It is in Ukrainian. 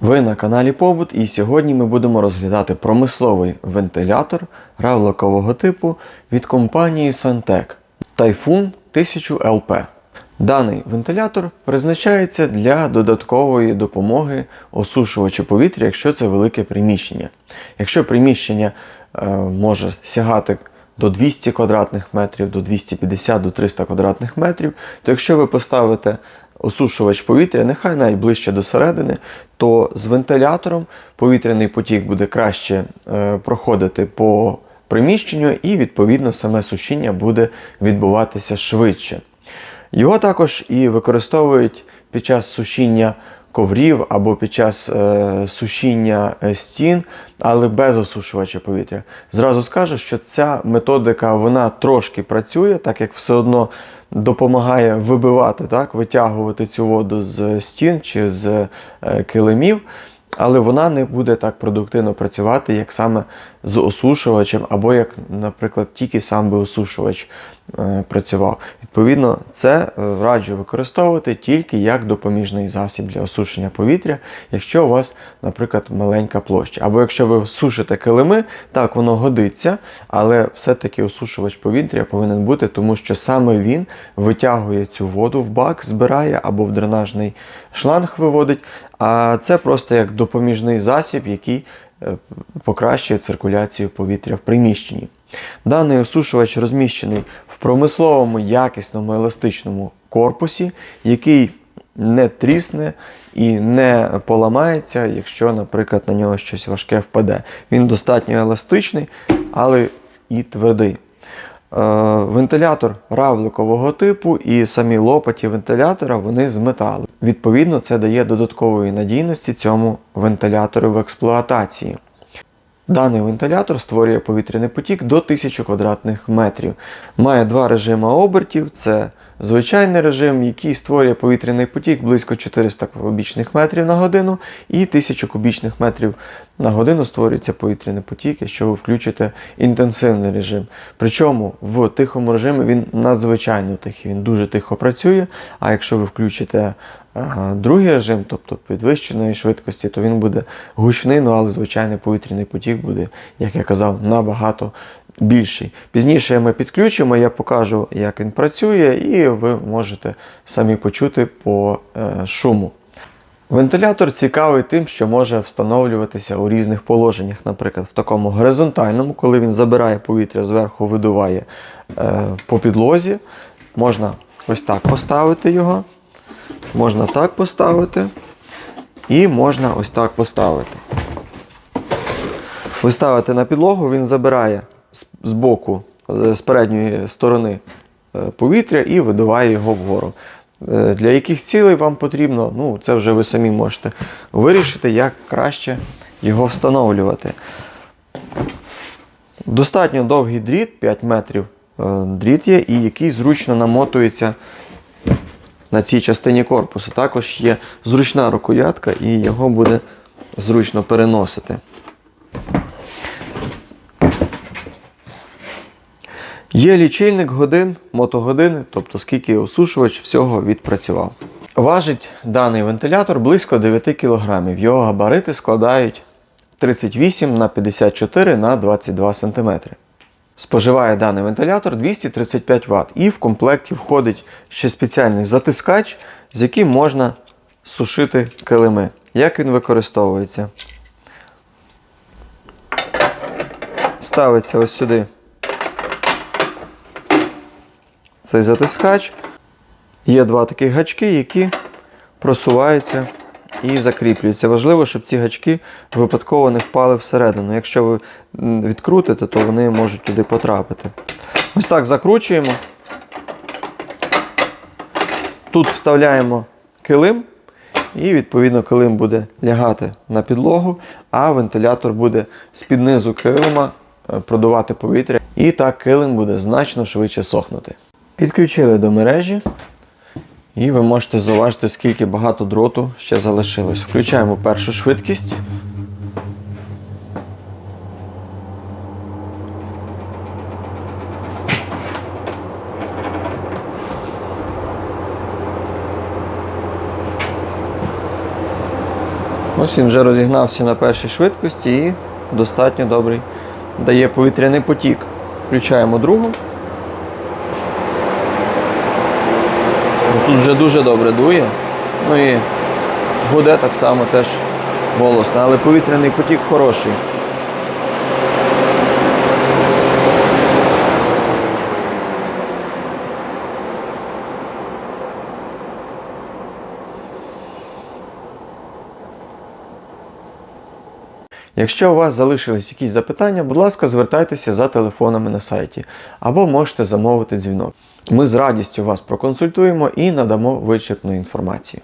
Ви на каналі Побут і сьогодні ми будемо розглядати промисловий вентилятор равликового типу від компанії Santec Typhoon 1000 LP. Даний вентилятор призначається для додаткової допомоги осушувачу повітря, якщо це велике приміщення. Якщо приміщення е, може сягати до 200 квадратних метрів, до 250 до 300 квадратних метрів, то якщо ви поставите осушувач повітря, нехай навіть ближче до середини, то з вентилятором повітряний потік буде краще е, проходити по приміщенню і відповідно саме сушіння буде відбуватися швидше. Його також і використовують під час сушіння коврів або під час е, сушіння е, стін, але без осушувача повітря. Зразу скажу, що ця методика вона трошки працює, так як все одно допомагає вибивати, так, витягувати цю воду з стін чи з е, килимів. Але вона не буде так продуктивно працювати, як саме з осушувачем, або як, наприклад, тільки сам би осушувач е, працював. Відповідно, це е, раджу використовувати тільки як допоміжний засіб для осушення повітря, якщо у вас, наприклад, маленька площа. Або якщо ви сушите килими, так воно годиться, але все-таки осушувач повітря повинен бути, тому що саме він витягує цю воду в бак, збирає або в дренажний шланг виводить. А це просто як допоміжний засіб, який покращує циркуляцію повітря в приміщенні. Даний осушувач розміщений в промисловому якісному еластичному корпусі, який не трісне і не поламається, якщо, наприклад, на нього щось важке впаде. Він достатньо еластичний, але і твердий. Е, Вентилятор равликового типу і самі лопаті вентилятора вони з металу. Відповідно, це дає додаткової надійності цьому вентилятору в експлуатації. Даний вентилятор створює повітряний потік до 1000 квадратних метрів. Має два режими обертів: це звичайний режим, який створює повітряний потік близько 400 кубічних метрів на годину, і 1000 кубічних метрів на годину створюється повітряний потік, якщо ви включите інтенсивний режим. Причому в тихому режимі він надзвичайно тихий, він дуже тихо працює. А якщо ви включите Другий режим, тобто підвищеної швидкості, то він буде гучний, ну але звичайний повітряний потік буде, як я казав, набагато більший. Пізніше ми підключимо, я покажу, як він працює, і ви можете самі почути по е, шуму. Вентилятор цікавий тим, що може встановлюватися у різних положеннях, наприклад, в такому горизонтальному, коли він забирає повітря зверху, видуває е, по підлозі. Можна ось так поставити його. Можна так поставити і можна ось так поставити. Ви ставите на підлогу, він забирає з- боку, з передньої сторони е, повітря і видуває його вгору. Е, Для яких цілей вам потрібно, ну це вже ви самі можете вирішити, як краще його встановлювати. Достатньо довгий дріт, 5 метрів е, дріт є, і який зручно намотується на цій частині корпусу. Також є зручна рукоятка і його буде зручно переносити. Є лічильник годин, мотогодини, тобто скільки осушувач всього відпрацював. Важить даний вентилятор близько 9 кг. Його габарити складають 38 на 54 на 22 см. Споживає даний вентилятор 235 Вт. І в комплекті входить ще спеціальний затискач, з яким можна сушити килими. Як він використовується? Ставиться ось сюди цей затискач. Є два таких гачки, які просуваються і закріплюються. Важливо, щоб ці гачки випадково не впали всередину. Якщо ви відкрутите, то вони можуть туди потрапити. Ось так закручуємо. Тут вставляємо килим, і відповідно килим буде лягати на підлогу, а вентилятор буде з-під низу килима продувати повітря. І так килим буде значно швидше сохнути. Підключили до мережі. І ви можете зауважити, скільки багато дроту ще залишилось. Включаємо першу швидкість. Ось він вже розігнався на першій швидкості і достатньо добрий. Дає повітряний потік. Включаємо другу. Тут вже дуже добре дує. Ну і гуде так само теж голосно, але повітряний потік хороший. Якщо у вас залишились якісь запитання, будь ласка, звертайтеся за телефонами на сайті або можете замовити дзвінок. Ми з радістю вас проконсультуємо і надамо вичерпну інформацію.